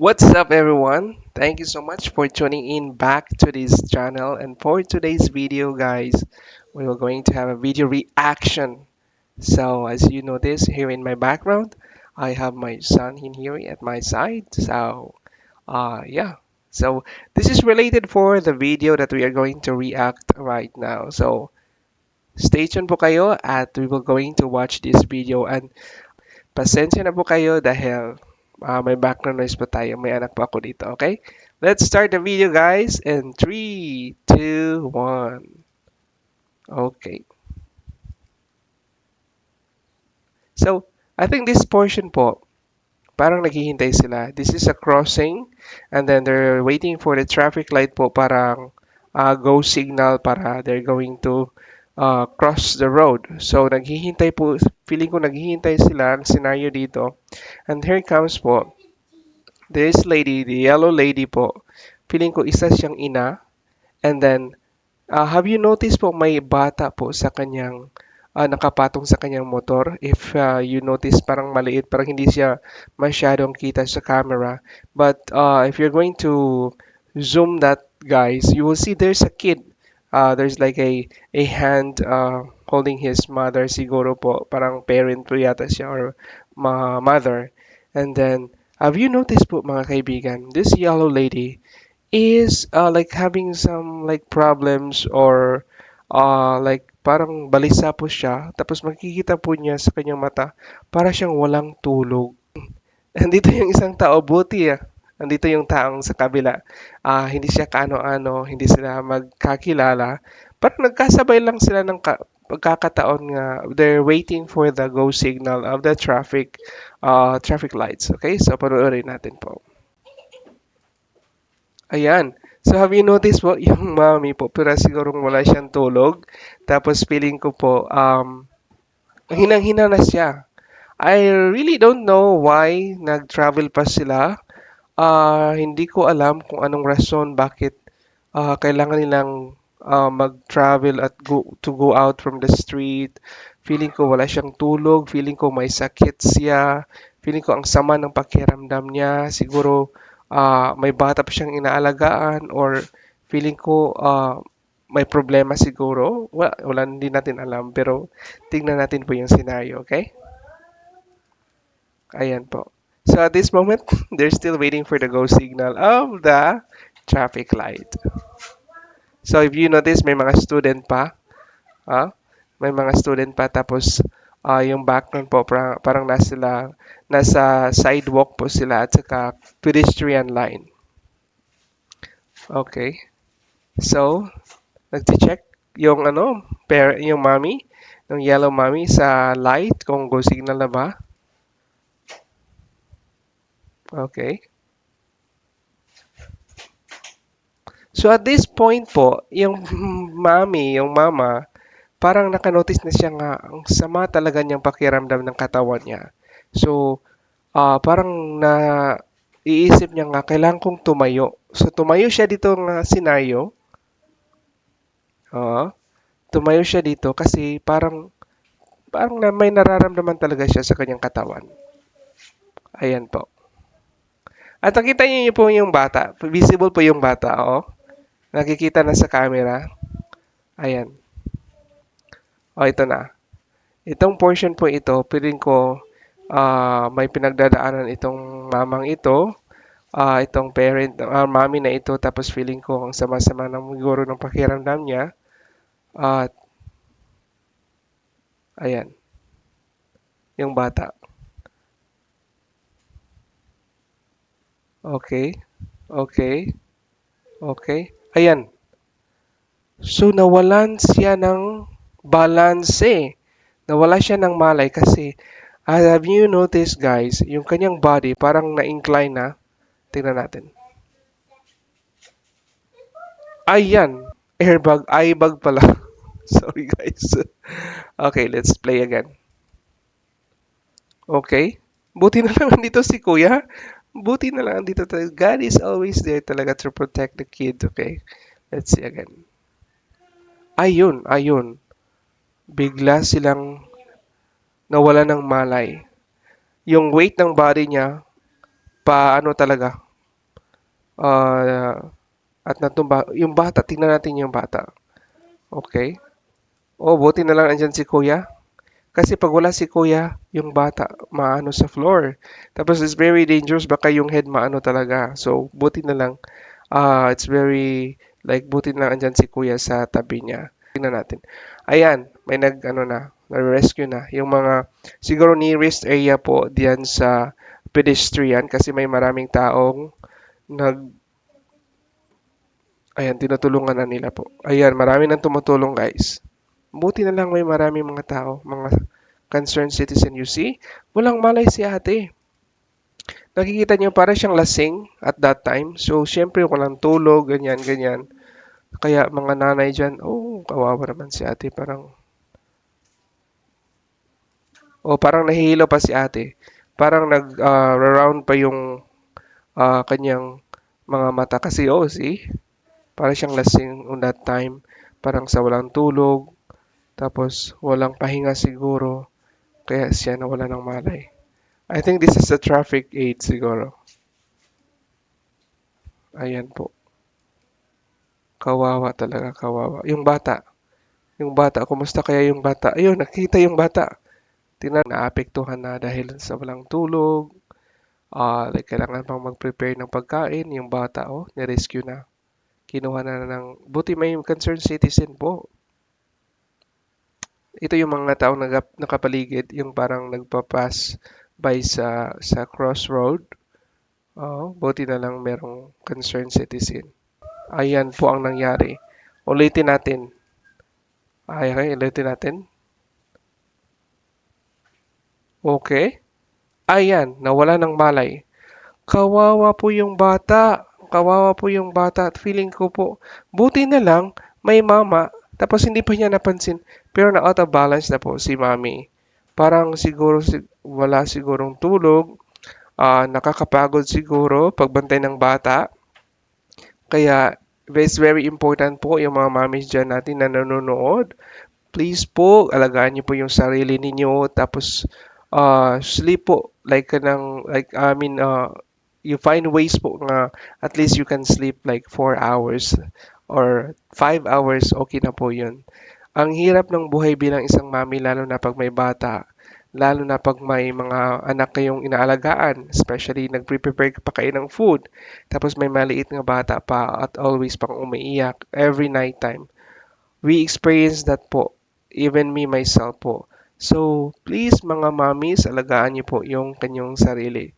What's up everyone? Thank you so much for tuning in back to this channel and for today's video guys, we are going to have a video reaction. So as you notice here in my background, I have my son in here at my side. So uh yeah. So this is related for the video that we are going to react right now. So stay tuned po kayo at we will going to watch this video and pasensya na po kayo dahil Ah, may background noise pa tayo. May anak pa ako dito, okay? Let's start the video, guys. In 3, 2, 1. Okay. So, I think this portion po, parang naghihintay sila. This is a crossing and then they're waiting for the traffic light po parang uh, go signal para they're going to uh, cross the road. So, naghihintay po, feeling ko naghihintay sila ang scenario dito. And here comes po, this lady, the yellow lady po. Feeling ko isa siyang ina. And then, uh, have you noticed po may bata po sa kanyang uh, nakapatong sa kanyang motor. If uh, you notice parang maliit, parang hindi siya masyadong kita sa camera. But uh, if you're going to zoom that guys, you will see there's a kid. Uh, there's like a a hand uh, holding his mother siguro po, parang parent po yata siya or ma mother. And then have you noticed po mga kaibigan, this yellow lady is uh, like having some like problems or uh, like parang balisa po siya. Tapos makikita po niya sa kanyang mata para siyang walang tulog. Andito yung isang tao, buti ah. Andito yung taong sa kabila. Ah, hindi siya kaano-ano, hindi sila magkakilala. Parang nagkasabay lang sila ng ka- pagkakataon nga they're waiting for the go signal of the traffic uh, traffic lights. Okay? So panoorin natin po. Ayan. So have you noticed po yung mami po, pero sigurong wala siyang tulog. Tapos feeling ko po um hinang-hina na siya. I really don't know why nag-travel pa sila Ah, hindi ko alam kung anong rason bakit ah, kailangan nilang ah, mag-travel at go, to go out from the street. Feeling ko wala siyang tulog, feeling ko may sakit siya, feeling ko ang sama ng pakiramdam niya. Siguro ah, may bata pa siyang inaalagaan or feeling ko ah, may problema siguro. Wala, wala hindi natin alam pero tingnan natin po yung scenario, okay? Ayan po. So at this moment, they're still waiting for the go signal of the traffic light. So if you notice, may mga student pa. Ah, may mga student pa tapos ah, yung background po parang, parang nasa, sila, nasa sidewalk po sila at saka pedestrian line. Okay. So, nagti-check yung ano, pair, yung mommy, yung yellow mommy sa light kung go signal na ba. Okay. So at this point po, yung mami, yung mama, parang nakanotice na siya nga ang sama talaga niyang pakiramdam ng katawan niya. So, ah parang na iisip niya nga, kailangan kong tumayo. So, tumayo siya dito ng senaryo. Oo. tumayo siya dito kasi parang parang na may nararamdaman talaga siya sa kanyang katawan. Ayan po. At nakita niyo po yung bata. Visible po yung bata, oh. Nakikita na sa camera. Ayan. Oh, ito na. Itong portion po ito, piling ko uh, may pinagdadaanan itong mamang ito, uh, itong parent, uh, mami na ito, tapos feeling ko ang sama-sama ng siguro ng pakiramdam niya. At uh, ayan. Yung bata. Okay. Okay. Okay. Ayan. So, nawalan siya ng balance eh. Nawala siya ng malay kasi uh, have you noticed guys, yung kanyang body parang na-incline na. Tingnan natin. Ayan. Airbag. Airbag pala. Sorry guys. okay, let's play again. Okay. Buti na lang dito si kuya. Buti na lang dito talaga. God is always there talaga to protect the kid, okay? Let's see again. Ayun, ayun. Bigla silang nawala ng malay. Yung weight ng body niya, pa ano talaga, Ah, at natumba, yung bata, tingnan natin yung bata. Okay? Oh, buti na lang andyan si kuya. Kasi pag wala si kuya, yung bata maano sa floor. Tapos it's very dangerous, baka yung head maano talaga. So, buti na lang, ah, it's very, like, buti na lang andyan si kuya sa tabi niya. Tingnan natin. Ayan, may nag, ano na, na-rescue na. Yung mga, siguro nearest area po diyan sa pedestrian kasi may maraming taong nag, ayan, tinutulungan na nila po. Ayan, marami nang tumutulong guys. Buti na lang may maraming mga tao, mga concerned citizen. You see, walang malay si ate. Nakikita niyo para siyang lasing at that time. So, syempre walang tulog, ganyan, ganyan. Kaya mga nanay dyan, oh, kawawa naman si ate. Parang, oh, parang nahihilo pa si ate. Parang nag-round pa yung ah, kanyang mga mata. Kasi, oh, see, para siyang lasing on that time. Parang sa walang tulog. Tapos, walang pahinga siguro. Kaya siya nawala ng malay. I think this is a traffic aid siguro. Ayan po. Kawawa talaga, kawawa. Yung bata. Yung bata, kumusta kaya yung bata? Ayun, nakita yung bata. Tingnan, naapektuhan na dahil sa walang tulog. Ah, like, kailangan pang mag-prepare ng pagkain. Yung bata, oh, nirescue na. Kinuha na ng, buti may concerned citizen po. Ito yung mga taong nagap- nakapaligid, yung parang nagpapass by sa sa crossroad. Oh, buti na lang merong concerned citizen. Ayan po ang nangyari. Ulitin natin. Ay, okay, ulitin natin. Okay. Ayan, nawala ng malay. Kawawa po yung bata. Kawawa po yung bata. At feeling ko po, buti na lang may mama. Tapos hindi pa niya napansin. Pero na out of balance na po si mami. Parang siguro si- wala sigurong tulog. Ah, nakakapagod siguro pagbantay ng bata. Kaya it's very important po yung mga mamis dyan natin na nanonood. Please po, alagaan niyo po yung sarili ninyo. Tapos, ah, sleep po. Like, kanang, like, I mean, ah, you find ways po nga at least you can sleep like 4 hours or 5 hours, okay na po yun. Ang hirap ng buhay bilang isang mami, lalo na pag may bata. Lalo na pag may mga anak kayong inaalagaan, especially nagpre-prepare pa kayo ng food, tapos may maliit nga bata pa at always pang umiiyak every night time. We experience that po, even me myself po. So, please mga mommies, alagaan niyo po yung kanyang sarili.